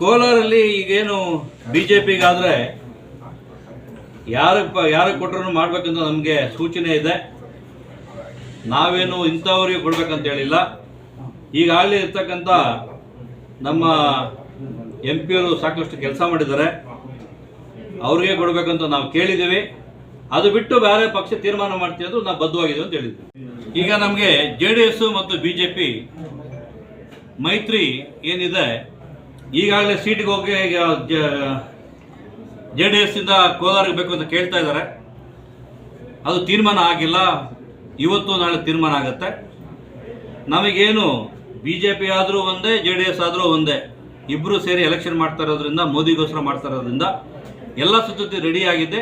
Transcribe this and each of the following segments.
ಕೋಲಾರಲ್ಲಿ ಈಗೇನು B J ಪಿಗಾದರೆ ಯಾರ ಯಾರಿಗೆ ಕೊಟ್ಟರು ಮಾಡ್ಬೇಕಂತ ನಮಗೆ ಸೂಚನೆ ಇದೆ. ನಾವೇನು ಇಂಥವ್ರಿಗೆ ಕೊಡ್ಬೇಕಂತ ಹೇಳಿಲ್ಲ. ಈಗಾಗಲೇ ಇರ್ತಕ್ಕಂಥ ನಮ್ಮ ಎಂ ಪಿಯವರು ಸಾಕಷ್ಟು ಕೆಲಸ ಮಾಡಿದ್ದಾರೆ. ಅವ್ರಿಗೆ ಕೊಡಬೇಕಂತ ನಾವು ಕೇಳಿದ್ದೀವಿ. ಅದು ಬಿಟ್ಟು ಬೇರೆ ಪಕ್ಷ ತೀರ್ಮಾನ ಮಾಡ್ತೀವಿ ಅದು ನಾವು ಬದ್ಧವಾಗಿದ್ದೀವಿ ಅಂತ ಹೇಳಿದ್ವಿ. ಈಗ ನಮಗೆ ಜೆ ಮತ್ತು ಬಿ ಮೈತ್ರಿ ಏನಿದೆ ಈಗಾಗಲೇ ಸೀಟಿಗೆ ಹೋಗಿ ಜೆ ಡಿ ಎಸ್ ಇಂದ ಕೋಲಾರಿಗೆ ಬೇಕು ಅಂತ ಕೇಳ್ತಾ ಇದ್ದಾರೆ. ಅದು ತೀರ್ಮಾನ ಆಗಿಲ್ಲ. ಇವತ್ತು ನಾಳೆ ತೀರ್ಮಾನ ಆಗುತ್ತೆ. ನಮಗೇನು ಬಿ ಜೆ ಪಿ ಆದರೂ ಒಂದೇ ಜೆ ಡಿ ಎಸ್ ಆದರೂ ಒಂದೇ. ಇಬ್ಬರು ಸೇರಿ ಎಲೆಕ್ಷನ್ ಮಾಡ್ತಾ ಇರೋದ್ರಿಂದ ಮೋದಿಗೋಸ್ಕರ ಮಾಡ್ತಾ ಇರೋದ್ರಿಂದ ಎಲ್ಲ ಸಿದ್ಧತೆ ರೆಡಿ ಆಗಿದೆ.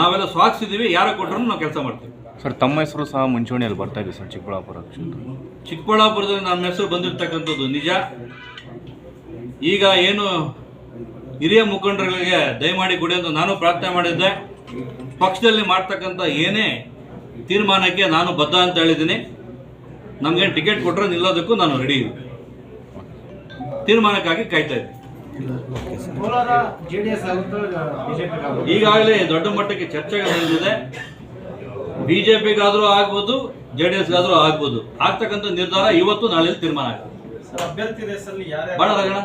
ನಾವೆಲ್ಲ ಸ್ವಾಗತಿಸಿದ್ದೀವಿ ಯಾರು ಕೊಟ್ಟರು ನಾವು ಕೆಲಸ ಮಾಡ್ತೀವಿ. ಸರ್ ತಮ್ಮ ಹೆಸರು ಸಹ ಮುಂಚೂಣಿಯಲ್ಲಿ ಬರ್ತಾ ಇದೆ ಸರ್ ಚಿಕ್ಕಬಳ್ಳಾಪುರ ಕ್ಷೇತ್ರ ಚಿಕ್ಕಬಳ್ಳಾಪುರದಲ್ಲಿ ನಮ್ಮ ಹೆಸರು ಬಂದಿರತಕ್ಕಂಥದ್ದು ನಿಜ. ಈಗ ಏನು ಹಿರಿಯ ಮುಖಂಡರುಗಳಿಗೆ ದಯಮಾಡಿ ಕೊಡಿ ಅಂತ ನಾನು ಪ್ರಾರ್ಥನೆ ಮಾಡಿದ್ದೆ. ಪಕ್ಷದಲ್ಲಿ ಮಾಡ್ತಕ್ಕಂಥ ಏನೇ ತೀರ್ಮಾನಕ್ಕೆ ನಾನು ಬದ್ಧ ಅಂತ ಹೇಳಿದ್ದೀನಿ. ನಮಗೇನು ಟಿಕೆಟ್ ಕೊಟ್ಟರೆ ನಿಲ್ಲೋದಕ್ಕೂ ನಾನು ರೆಡಿ ಇದ್ದೀನಿ. ತೀರ್ಮಾನಕ್ಕಾಗಿ ಕಾಯ್ತಾ ಇದ್ದೀನಿ. ಆಗುತ್ತೋ ಆಗುತ್ತೋ ಈಗಾಗಲೇ ದೊಡ್ಡ ಮಟ್ಟಕ್ಕೆ ಚರ್ಚೆಗಳು ನಡೆದಿದೆ. ಪಿಗಾದರೂ ಆಗ್ಬೋದು ಜೆ ಡಿ ಎಸ್ಗಾದರೂ ಆಗ್ಬೋದು. ಆಗ್ತಕ್ಕಂಥ ನಿರ್ಧಾರ ಇವತ್ತು ನಾಳೆ ತೀರ್ಮಾನ ಆಗ್ತದೆ. ಸರ್ ಅಭ್ಯರ್ಥಿ ರೇಸಲ್ಲಿ ಯಾರ್ಯಾರು ಬಾಳ ರಗಣ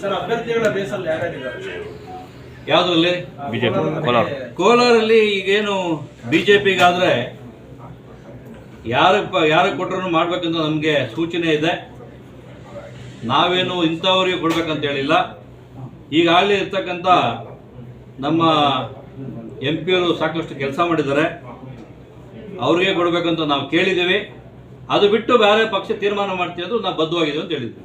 ಸರ್ ಅಭ್ಯರ್ಥಿಗಳ ರೇಸಲ್ಲಿ ಯಾರ್ಯಾರಿದ್ದಾರೆ ಯಾವುದ್ರಲ್ಲಿ? ಬಿಜೆಪಿ. ಕೋಲಾರ. ಕೋಲಾರಲ್ಲಿ ಈಗೇನು ಬಿಜೆಪಿಗಾದ್ರೆ ಜೆ ಪಿಗಾದರೆ ಯಾರ ಯಾರಿಗೆ ಕೊಟ್ಟರು ಮಾಡ್ಬೇಕಂತ ನಮಗೆ ಸೂಚನೆ ಇದೆ. ನಾವೇನು ಇಂಥವ್ರಿಗೆ ಕೊಡ್ಬೇಕಂತ ಹೇಳಿಲ್ಲ. ಈಗಾಗಲೇ ಇರ್ತಕ್ಕಂಥ ನಮ್ಮ ಎಂ ಪಿಯವರು ಸಾಕಷ್ಟು ಕೆಲಸ ಮಾಡಿದ್ದಾರೆ. ಅವ್ರಿಗೆ ಕೊಡಬೇಕಂತ ನಾವು ಕೇಳಿದ್ದೀವಿ. ಅದು ಬಿಟ್ಟು ಬೇರೆ ಪಕ್ಷ ತೀರ್ಮಾನ ಮಾಡ್ತೀವಿ ಅಂದ್ರೆ ನಾವು ಬದ್ಧವಾಗಿದ್ದೀವಿ ಅಂತ ಹೇಳಿದ್ವಿ